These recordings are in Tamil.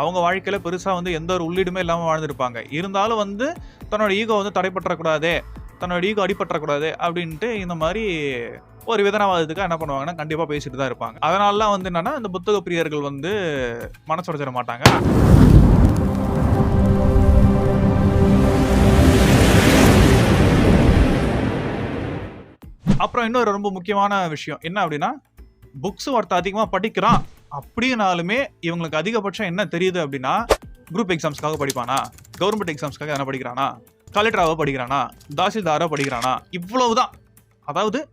அவங்க வாழ்க்கையில் பெருசாக வந்து எந்த ஒரு உள்ளீடுமே இல்லாமல் வாழ்ந்துருப்பாங்க. இருந்தாலும் வந்து தன்னோட ஈகோ வந்து தடைப்பற்றக்கூடாது தன்னோட ஈகோ அடிபற்றக்கூடாது அப்படின்ட்டு இந்த மாதிரி ஒரு விதனவாதத்துக்காக என்ன பண்ணுவாங்கன்னா கண்டிப்பாக பேசிட்டு தான் இருப்பாங்க. அதனாலலாம் வந்து என்னென்னா இந்த புத்தக பிரியர்கள் வந்து மனசுடைச்சிட மாட்டாங்க. அப்புறம் இன்னொரு ரொம்ப முக்கியமான விஷயம். என்ன அப்படின்னா புக்ஸ் ஒருத்தர் அதிகமாக படிக்கிறான். அப்படின்னாலுமே இவங்களுக்கு அதிகபட்சம் என்ன தெரியுது அப்படின்னா குரூப் எக்ஸாம்ஸ்க்காக படிப்பானா? கவர்மெண்ட் எக்ஸாம்ஸ்க்காக என்ன படிக்கிறானா? கலெக்டராக படிக்கிறானா? தாசில்தாராக படிக்கிறானா? இவ்வளவுதான். அதாவது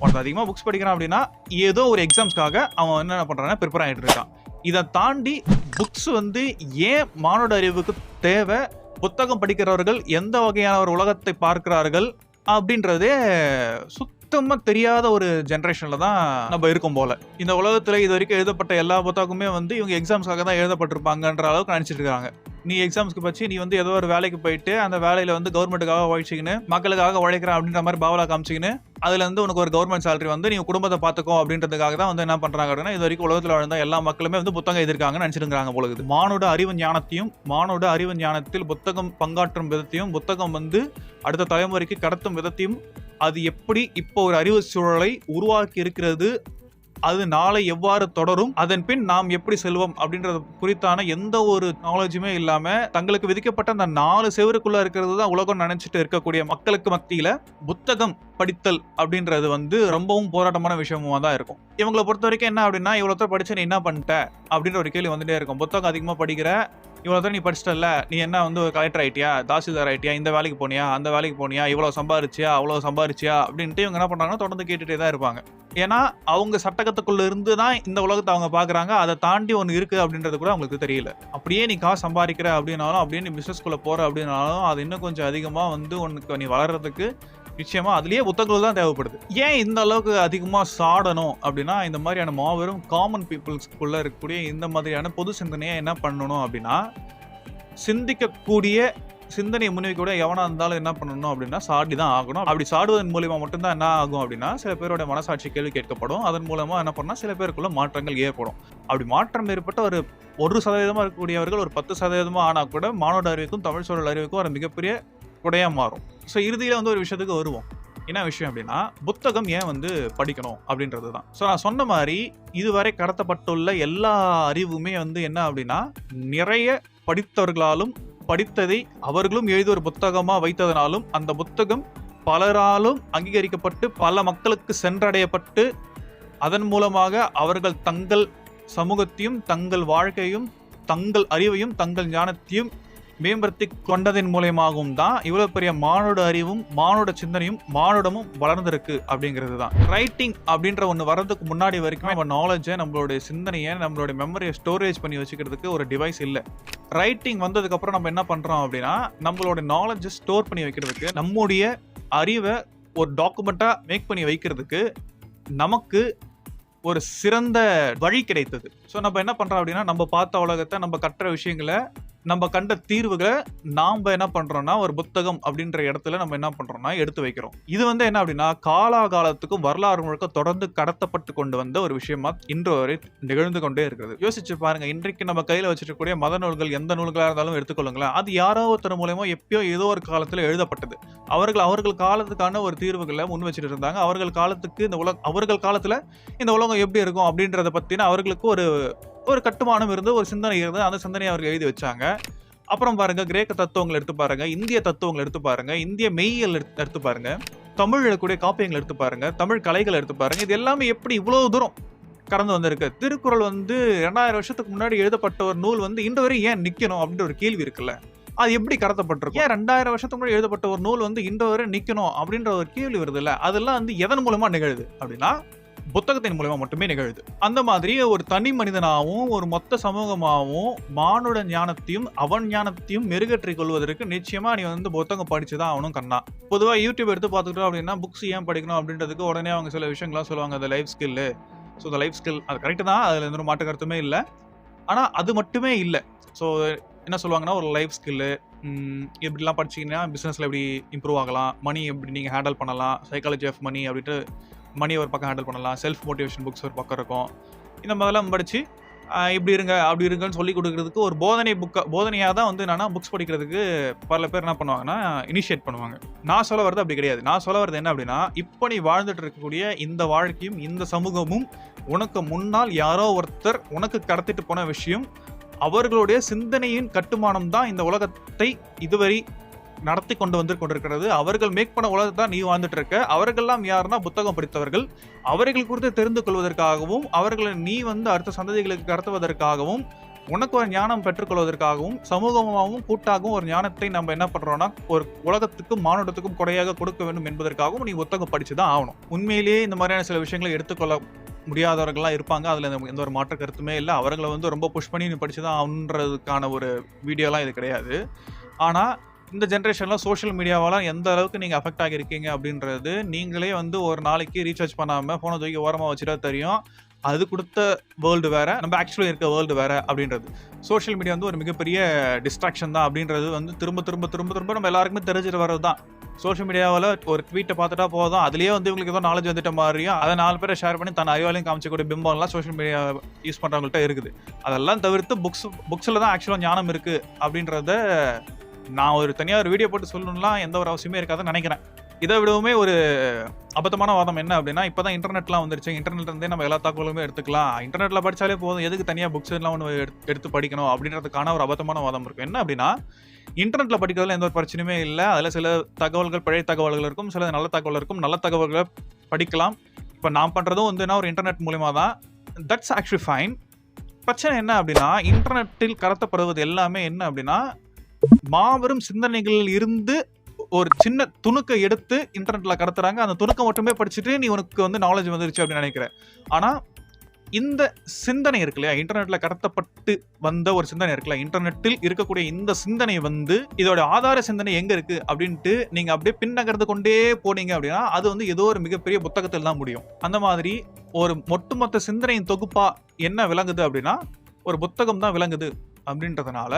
ஒருத்தர் அதிகமாக புக்ஸ் படிக்கிறான் அப்படின்னா ஏதோ ஒரு எக்ஸாம்ஸ்க்காக அவன் என்ன பண்ணுறான்னா ப்ரிப்பேர் ஆகிட்டு இருக்கான். இதை தாண்டி புக்ஸ் வந்து ஏன் மானுட அறிவுக்கு தேவை? புத்தகம் படிக்கிறவர்கள் எந்த வகையான ஒரு உலகத்தை பார்க்கிறார்கள்? அப்படின்றதே சுத்தமா தெரியாத ஒரு ஜென்ரேஷன்ல தான் நம்ம இருக்கும் போல. இந்த உலகத்துல இது வரைக்கும் எழுதப்பட்ட எல்லா புத்தகமுமே வந்து இவங்க எக்ஸாம்ஸ்க்காக தான் எழுதப்பட்டிருப்பாங்கன்ற அளவுக்கு நினைச்சிட்டு இருக்காங்க. நீ எக்ஸாம்ஸ்க்கு பச்சு நீ வந்து ஏதோ ஒரு வேலைக்கு போயிட்டு அந்த வேலையில வந்து கவர்மெண்ட்டுக்காக உழைச்சிக்கின்னு மக்களுக்காக உழைக்கிறேன் அப்படின்ற மாதிரி பாவலா காமிச்சிக்கின்னு அதுல இருந்து உனக்கு ஒரு கவர்மெண்ட் சேலரி வந்து நீ குடும்பத்தை பாத்துக்கோ அப்படின்றதுக்காக தான் வந்து என்ன பண்றாங்க அப்படின்னா இது வரைக்கும் உலகத்துல வாழ்ந்த எல்லா மக்களுமே வந்து புத்தகம் எதிர்க்காங்கன்னு நினைச்சிருக்காங்க போல இருக்குது. மானோட அறிவு ஞானத்தையும் மானோட அறிவு ஞானத்தில் புத்தகம் பங்காற்றும் விதத்தையும் புத்தகம் வந்து அடுத்த தலைமுறைக்கு கடத்தும் விதத்தையும் அது எப்படி இப்போ ஒரு அறிவு சூழலை உருவாக்கி இருக்கிறது அது நாளை எவ்வாறு தொடரும் அதன் பின் நாம் எப்படி செல்வோம் அப்படின்றது குறித்தான எந்த ஒரு நாலேஜுமே இல்லாம தங்களுக்கு விதிக்கப்பட்ட அந்த நாலு செவருக்குள்ள இருக்கிறது தான் உலகம் நினைச்சிட்டு இருக்கக்கூடிய மக்களுக்கு மத்தியில புத்தகம் படித்தல் அப்படின்றது வந்து ரொம்பவும் போராட்டமான விஷயமா தான் இருக்கும். இவங்களை பொறுத்த வரைக்கும் என்ன அப்படின்னா இவ்வளோத்தர் படிச்சு நீ என்ன பண்ணிட்ட? அப்படின்ற ஒரு கேள்வி வந்துட்டே இருக்கும். புத்தகம் அதிகமாக படிக்கிற இவ்வளோ நீ படிச்சிட்டல நீ என்ன வந்து ஒரு கலெக்டர் ஆகிட்டியா தாசில்தார் ஆகிட்டியா இந்த வேலைக்கு போனியா? அந்த வேலைக்கு போனியா? இவ்வளோ சம்பாரிச்சியா? அவ்வளோ சம்பாரிச்சியா? அப்படின்ட்டு இவங்க என்ன பண்ணுறாங்கன்னா தொடர்ந்து கேட்டுகிட்டே தான் இருப்பாங்க. ஏன்னா அவங்க சட்டகத்துக்குள்ள இருந்து தான் இந்த உலகத்தை அவங்க பார்க்குறாங்க. அதை தாண்டி ஒன்று இருக்குது அப்படின்றது கூட அவங்களுக்கு தெரியல. அப்படியே நீ காசு சம்பாதிக்கிற அப்படின்னாலும் அப்படியே நீ பிசினஸ்குள்ள போகிற அப்படின்னாலும் அது இன்னும் கொஞ்சம் அதிகமாக வந்து உனக்கு நீ வளர்றதுக்கு நிச்சயமா அதுலயே புத்தகங்கள் தான் தேவைப்படுது. ஏன் இந்த அளவுக்கு அதிகமா சாடணும் அப்படின்னா இந்த மாதிரியான மாபெரும் காமன் பீப்புள்ஸ்க்குள்ள இருக்கக்கூடிய இந்த மாதிரியான பொது சிந்தனையை என்ன பண்ணணும் அப்படின்னா சிந்திக்கக்கூடிய சிந்தனையை முன்வைக்கூட எவனா இருந்தாலும் என்ன பண்ணணும் அப்படின்னா சாடி தான் ஆகணும். அப்படி சாடுவதன் மூலயமா மட்டும்தான் என்ன ஆகும் அப்படின்னா சில பேரோட மனசாட்சி கேள்வி கேட்கப்படும். அதன் மூலமா என்ன பண்ணால் சில பேருக்குள்ள மாற்றங்கள் ஏற்படும். அப்படி மாற்றம் ஏற்பட்ட ஒரு ஒரு சதவீதமாக இருக்கக்கூடியவர்கள் ஒரு பத்து சதவீதமாக ஆனால் கூட மானோட அறிவுக்கும் தமிழ் சூழல் அறிவுக்கும் ஒரு மிகப்பெரிய குடையாக மாறும். ஸோ இறுதியில் வந்து ஒரு விஷயத்துக்கு வருவோம். என்ன விஷயம் அப்படின்னா புத்தகம் ஏன் வந்து படிக்கணும் அப்படின்றது தான் ஸோ நான் சொன்ன மாதிரி இதுவரை கடத்தப்பட்டுள்ள எல்லா அறிவுமே வந்து என்ன அப்படின்னா நிறைய படித்தவர்களாலும் படித்ததை அவர்களும் எழுதி ஒரு புத்தகமாக வைத்ததனாலும் அந்த புத்தகம் பலராலும் அங்கீகரிக்கப்பட்டு பல மக்களுக்கு சென்றடையப்பட்டு அதன் மூலமாக அவர்கள் தங்கள் சமூகத்தையும் தங்கள் வாழ்க்கையும் தங்கள் அறிவையும் தங்கள் ஞானத்தையும் மேம்படுத்தி கொண்டதன் மூலியமாகவும் தான் இவ்வளவு பெரிய மானோட அறிவும் மானோட சிந்தனையும் மானுடமும் வளர்ந்திருக்கு அப்படிங்கிறது தான். ரைட்டிங் அப்படின்ற ஒன்று வர்றதுக்கு முன்னாடி வரைக்கும் நம்ம நாலேஜை நம்மளுடைய சிந்தனையை நம்மளுடைய மெமரியை ஸ்டோரேஜ் பண்ணி வச்சுக்கிறதுக்கு ஒரு டிவைஸ் இல்லை. ரைட்டிங் வந்ததுக்கு அப்புறம் நம்ம என்ன பண்றோம் அப்படின்னா நம்மளோட நாலேஜை ஸ்டோர் பண்ணி வைக்கிறதுக்கு நம்முடைய அறிவை ஒரு டாக்குமெண்ட்டாக மேக் பண்ணி வைக்கிறதுக்கு நமக்கு ஒரு சிறந்த வழி கிடைத்தது. ஸோ நம்ம என்ன பண்றோம் அப்படின்னா நம்ம பார்த்த உலகத்தை நம்ம கற்ற விஷயங்களை நம்ம கண்ட தீர்வுகளை நாம் என்ன பண்றோம்னா ஒரு புத்தகம் அப்படின்ற இடத்துல நம்ம என்ன பண்றோம்னா எடுத்து வைக்கிறோம். இது வந்து என்ன அப்படின்னா காலாகாலத்துக்கும் வரலாறு முழுக்க தொடர்ந்து கடத்தப்பட்டு கொண்டு வந்த ஒரு விஷயமா இன்று வரை நிகழ்ந்து கொண்டே இருக்கிறது. யோசிச்சு பாருங்க இன்றைக்கு நம்ம கையில வச்சிருக்கக்கூடிய மத நூல்கள் எந்த நூல்களா இருந்தாலும் எடுத்துக்கொள்ளுங்களேன். அது யாரோ ஒருத்தர் மூலயமா எப்பயோ ஏதோ ஒரு காலத்துல எழுதப்பட்டது. அவர்கள் அவர்கள் காலத்துக்கான ஒரு தீர்வுகளை முன் வச்சுட்டு இருந்தாங்க. அவர்கள் காலத்துக்கு இந்த உலக அவர்கள் காலத்துல இந்த உலகம் எப்படி இருக்கும் அப்படின்றத பற்றின அவர்களுக்கு ஒரு ஒரு கட்டுமானம் இருந்து ஒரு சிந்தனை இருந்து அந்த சிந்தனையை அவர்கள் எழுதி வச்சாங்க. அப்புறம் பாருங்க கிரேக்க தத்துவங்கள் எடுத்து பாருங்க இந்திய தத்துவங்கள் எடுத்து பாருங்க இந்திய மெய்யியல் எடுத்து பாருங்க தமிழ் எழுதக்கூடிய காப்பியங்கள் எடுத்து பாருங்க தமிழ் கலைகள் எடுத்து பாருங்க இது எல்லாமே எப்படி இவ்வளவு தூரம் கடந்து வந்திருக்கு? திருக்குறள் வந்து ரெண்டாயிரம் வருஷத்துக்கு முன்னாடி எழுதப்பட்ட ஒரு நூல் வந்து இன்று வரை ஏன் நிக்கணும் அப்படின்ற ஒரு கேள்வி இருக்குல்ல? அது எப்படி கடத்தப்பட்டிருக்கு ஏன் ரெண்டாயிரம் வருஷத்துக்கு முன்னாடி எழுதப்பட்ட ஒரு நூல் வந்து இன்று வரை நிக்கணும் அப்படின்ற ஒரு கேள்வி வருது இல்ல அதெல்லாம் வந்து எதன் மூலமா நிகழுது அப்படின்னா புத்தகத்தின் மூலமா மட்டுமே நிகழுது. அந்த மாதிரி ஒரு தனி மனிதனாகவும் ஒரு மொத்த சமூகமாகவும் மானுட ஞானத்தையும் அவன் ஞானத்தையும் மெருகேற்றிக் கொள்வதற்கு நிச்சயமா நீ வந்து புத்தகம் படிச்சுதான் அவனும் கண்ணா. பொதுவா யூடியூப் எடுத்து பார்த்துக்கிட்டோம் அப்படின்னா புக்ஸ் ஏன் படிக்கணும் அப்படின்றதுக்கு உடனே அவங்க சில விஷயங்கள்லாம் சொல்லுவாங்க. அந்த லைஃப் ஸ்கில்லு ஸோ அந்த லைஃப் ஸ்கில் அது கரெக்டு தான். அதுல எந்த ஒரு மாட்டு கருத்துமே இல்லை. ஆனா அது மட்டுமே இல்லை. ஸோ என்ன சொல்லுவாங்கன்னா ஒரு லைஃப் ஸ்கில்லு எப்படிலாம் படிச்சீங்கன்னா பிஸ்னஸில் எப்படி இம்ப்ரூவ் ஆகலாம்? மணி எப்படி நீங்கள் ஹேண்டில் பண்ணலாம்? சைக்காலஜி ஆஃப் மணி அப்படின்ட்டு மணி ஒரு பக்கம் ஹேண்டில் பண்ணலாம் செல்ஃப் மோட்டிவேஷன் புக்ஸ் ஒரு பக்கம் இருக்கும். இந்த மாதிரிலாம் படித்து இப்படி இருங்க அப்படி இருங்கன்னு சொல்லி கொடுக்குறதுக்கு ஒரு போதனை புக்கை போதனையாக தான் வந்து என்னன்னா புக்ஸ் படிக்கிறதுக்கு பல பேர் என்ன பண்ணுவாங்கன்னா இனிஷியேட் பண்ணுவாங்க. நான் சொல்ல வர்றது அப்படி கிடையாது. நான் சொல்ல வர்றது என்ன அப்படின்னா இப்போ நீ வாழ்ந்துட்டு இருக்கக்கூடிய இந்த வாழ்க்கையும் இந்த சமூகமும் உனக்கு முன்னால் யாரோ ஒருத்தர் உனக்கு கடத்திட்டு போன விஷயம் அவர்களுடைய சிந்தனையின் கட்டுமானம் தான் இந்த உலகத்தை இதுவரை நடத்தி கொண்டு வந்து கொண்டிருக்கிறது அவர்கள் மேக் பண்ண உலகத்தை தான் நீ வாழ்ந்துட்டு இருக்க அவர்கள்லாம் யாருன்னா புத்தகம் படித்தவர்கள். அவர்கள் குறித்து தெரிந்து கொள்வதற்காகவும் அவர்களை நீ வந்து அடுத்த சந்ததிகளுக்கு கடத்துவதற்காகவும் உனக்கு ஒரு ஞானம் பெற்றுக்கொள்வதற்காகவும் சமூகமாகவும் கூட்டாகவும் ஒரு ஞானத்தை நம்ம என்ன பண்றோம்னா ஒரு உலகத்துக்கும் மானுடத்துக்கும் குறையாக கொடுக்க வேண்டும் என்பதற்காகவும் நீ புத்தகம் படித்து தான் ஆகணும். உண்மையிலேயே இந்த மாதிரியான சில விஷயங்களை எடுத்துக்கொள்ள முடியாதவர்கள்லாம் இருப்பாங்க. அதில் எந்த- எந்த ஒரு மாற்று கருத்துமே இல்லை. அவர்களை வந்து ரொம்ப புஷ் பண்ணி நீ படித்து தான் ஆகணுன்றதுக்கான ஒரு வீடியோலாம் இது கிடையாது. ஆனால் இந்த ஜென்ரேஷனில் சோஷியல் மீடியாவெலாம் எந்த அளவுக்கு நீங்கள் அஃபெக்ட் ஆகியிருக்கீங்க அப்படின்றது நீங்களே வந்து ஒரு நாளைக்கு ரீசார்ஜ் பண்ணாமல் ஃபோனை தூக்கி ஓரமாக வச்சுட்டா தெரியும். அது கொடுத்த வேர்ல்டு வேறு நம்ம ஆக்சுவலி இருக்க வேர்ல்டு வேறு அப்படின்றது. சோஷியல் மீடியா வந்து ஒரு மிகப்பெரிய டிஸ்ட்ராக்ஷன் தான் அப்படின்றது வந்து திரும்ப திரும்ப திரும்ப திரும்ப நம்ம எல்லாருக்குமே தெரிஞ்சிட்டு வர்றது தான் சோஷியல் மீடியாவில் ஒரு ட்வீட்டை பார்த்துட்டா போதும். அதுலேயே வந்து இவங்களுக்கு ஏதோ நாலேஜ் வந்துட்ட மாதிரியும் அதை நாலு பேரை ஷேர் பண்ணி தன் அறிவாலையும் காமிச்சக்கூடிய பிம்பம்லாம் சோஷியல் மீடியா யூஸ் பண்ணுறவங்கள்ட்ட இருக்குது. அதெல்லாம் தவிர்த்து புக்ஸ் புக்ஸில் தான் ஆக்சுவலாக ஞானம் இருக்குது அப்படின்றத நான் ஒரு தனியாக ஒரு வீடியோ போட்டு சொல்லணும்லாம் எந்த ஒரு அவசியமே இருக்காதுன்னு நினைக்கிறேன். இதை விடவுமே ஒரு அபத்தமான வாதம் என்ன அப்படின்னா இப்போ தான் இன்டர்நெட்லாம் வந்துருச்சு. இன்டர்நெட் இருந்தே நம்ம எல்லா தகவலுமே எடுத்துக்கலாம். இன்டர்நெட்டில் படித்தாலே போதும். எதுக்கு தனியாக புக்ஸ் எல்லாம் ஒன்று எடுத்து படிக்கணும் அப்படின்றதுக்கான ஒரு அபத்தமான வாதம் இருக்கும். என்ன அப்படின்னா இன்டர்நெட்டில் படிக்கிறதுல எந்த ஒரு பிரச்சனையுமே இல்லை. அதில் சில தகவல்கள் பழைய தகவல்கள் இருக்கும். சில நல்ல தகவல் இருக்கும். நல்ல தகவல்களை படிக்கலாம். இப்போ நான் பண்ணுறதும் வந்து என்ன ஒரு இன்டர்நெட் மூலிமா தான் தட்ஸ் ஆக்சுவலி ஃபைன் பிரச்சனை என்ன அப்படின்னா இன்டர்நெட்டில் கடத்தப்படுவது எல்லாமே என்ன அப்படின்னா மாபெரும் சிந்தனைகளில் இருந்து ஒரு சின்ன துணுக்கை எடுத்து இன்டர்நெட்ல கடத்துறாங்க. அந்த துணுக்கை மட்டுமே படிச்சுட்டு நீ உனக்கு வந்து நாலேஜ் வந்துருச்சு அப்படின்னு நினைக்கிறேன். ஆனா இந்த சிந்தனை இருக்கு இல்லையா? இன்டர்நெட்ல கடத்தப்பட்டு வந்த ஒரு சிந்தனை இருக்குல்ல இன்டர்நெட்டில் இருக்கக்கூடிய இந்த சிந்தனை வந்து இதோட ஆதார சிந்தனை எங்க இருக்கு? அப்படின்ட்டு நீங்க அப்படியே பின்னகர்ந்து கொண்டே போனீங்க அப்படின்னா அது வந்து ஏதோ ஒரு மிகப்பெரிய புத்தகத்தில் தான் முடியும். அந்த மாதிரி ஒரு ஒட்டுமொத்த சிந்தனையின் தொகுப்பா என்ன விளங்குது அப்படின்னா ஒரு புத்தகம் தான் விளங்குது அப்படின்றதுனால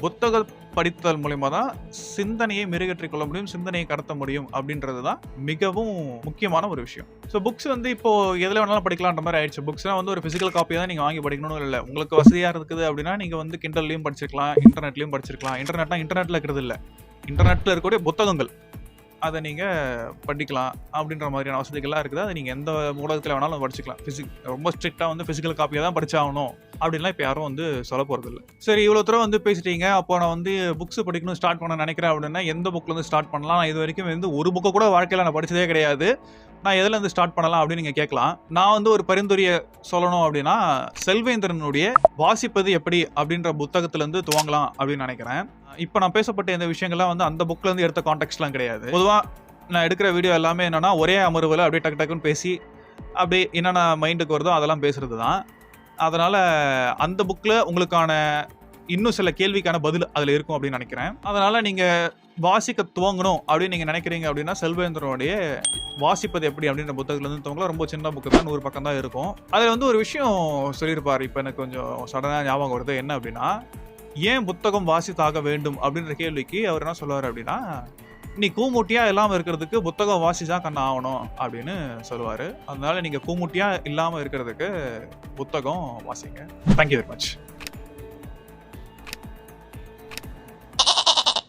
புத்தக படித்தல் மூலியமாக தான் சிந்தனையை மெருகேற்றிக் கொள்ள முடியும் சிந்தனையை கடத்த முடியும் அப்படின்றது தான் மிகவும் முக்கியமான ஒரு விஷயம். ஸோ புக்ஸ் வந்து இப்போ எதில் வேணாலும் படிக்கலான்ற மாதிரி ஆயிடுச்சு. புக்ஸ்லாம் வந்து ஒரு ஃபிசிக்கல் காப்பி தான் நீங்கள் வாங்கி படிக்கணும்னு இல்லை. உங்களுக்கு வசதியாக இருக்குது அப்படின்னா நீங்கள் வந்து கிண்டல்லையும் படிச்சிருக்கலாம் இன்டர்நெட்லையும் படிச்சிருக்கலாம். இன்டர்நெட்னா இன்டர்நெட்டில் இருக்கிறது இல்லை. இன்டர்நெட்டில் இருக்கக்கூடிய புத்தகங்கள். அதை நீங்கள் படிக்கலாம் அப்படின்ற மாதிரியான வசதிகள்லாம் இருக்குது. அதை நீங்கள் எந்த ஊடகத்தில் வேணாலும் படிச்சுக்கலாம். ஃபிசிக் ரொம்ப ஸ்ட்ரிக்டாக வந்து ஃபிசிக்கல் காப்பியை தான் படிச்சாகணும். அப்படின்லாம் இப்போ யாரும் வந்து சொல்ல போகிறது இல்லை சரி இவ்வளோ தூரம் வந்து பேசிட்டீங்க. அப்போ நான் வந்து புக்ஸ் படிக்கணும் ஸ்டார்ட் பண்ண நினைக்கிறேன் அப்படின்னா எந்த புக்லேருந்து ஸ்டார்ட் பண்ணலாம்? நான் இது வரைக்கும் வந்து ஒரு புக்கை கூட வாழ்க்கையில் நான் படித்ததே கிடையாது. நான் எதுலேருந்து ஸ்டார்ட் பண்ணலாம் அப்படின்னு நீங்கள் கேட்கலாம். நான் வந்து ஒரு பரிந்துரையை சொல்லணும் அப்படின்னா செல்வேந்திரனுடைய வாசிப்பது எப்படி அப்படின்ற புத்தகத்திலேருந்து துவங்கலாம் அப்படின்னு நினைக்கிறேன். இப்போ நான் பேசப்பட்ட இந்த விஷயங்கள்லாம் வந்து அந்த புக்ல இருந்து எடுத்த கான்டெக்ட்லாம் கிடையாது. பொதுவாக நான் எடுக்கிற வீடியோ எல்லாமே என்னென்னா ஒரே அமர்வில் அப்படியே டக்கு டக்குன்னு பேசி அப்படியே என்னென்ன மைண்டுக்கு வருதோ அதெல்லாம் பேசுகிறது தான் அதனால் அந்த புக்கில் உங்களுக்கான இன்னும் சில கேள்விக்கான பதில் அதில் இருக்கும் அப்படின்னு நினைக்கிறேன். அதனால் நீங்கள் வாசிக்க துவங்கணும் அப்படின்னு நீங்கள் நினைக்கிறீங்க அப்படின்னா செல்வேந்திரனுடைய வாசிப்பது எப்படி அப்படின்ற புத்தகத்துல இருந்து ரொம்ப சின்ன புக்கு தான் நூறு பக்கம் தான் இருக்கும். அதில் வந்து ஒரு விஷயம் சொல்லியிருப்பார். இப்போ எனக்கு கொஞ்சம் சடனாக ஞாபகம் வருது. என்ன அப்படின்னா ஏன் புத்தகம் வாசித்தாக வேண்டும் அப்படின்ற கேள்விக்கு அவர் என்ன சொல்லுவார் அப்படின்னா நீ கூமுட்டியா இல்லாமல் இருக்கிறதுக்கு புத்தகம் வாசிச்சா கண்ணு ஆகணும் அப்படின்னு சொல்லுவார். அதனால நீங்கள் கூமுட்டியா இல்லாமல் இருக்கிறதுக்கு புத்தகம் வாசிங்க. Thank you very much